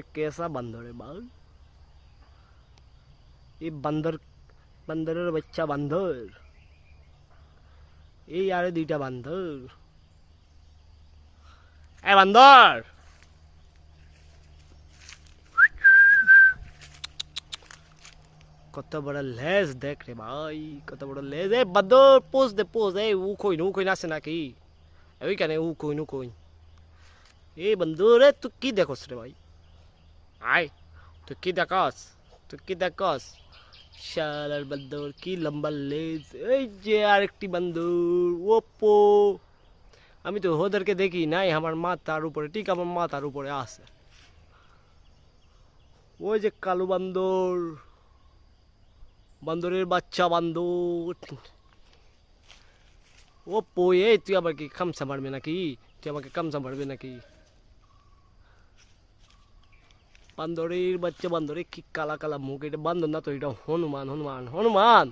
कैसा बंदर है बाल? ये बंदर बंदर बच्चा बंदर। ये यार दीटा बंदर। ए बंदर! कत बड़ा लेज देख रे भाई, कत बड़ा लेज ए बंदर, पोस दे, पोस। ए वो कोई नू, कोई ना से ना की। अभी कहने वो कोई नू, कोई। ए बंदर है तू की देखो रे भाई? আয় তুই কি দেখাস তুই কি দেখাস শালার বন্দর কি লম্বা লেজ এই যে আরেকটি বন্দর ওপো আমি তো ওদেরকে দেখি নাই আমার মাথার উপরে ঠিক আমার মাথার উপরে আছে ওই যে কালো বান্দর বান্দরের বাচ্চা বান্দর ওপো এই তুই আবার কি খামসা মারবে নাকি তুই আমাকে খামসা মারবে নাকি বান্দরের বাচ্চা বান্দরে কি কালা কালা মুখ, এটা বান্দর না তো, এটা হনুমান হনুমান হনুমান।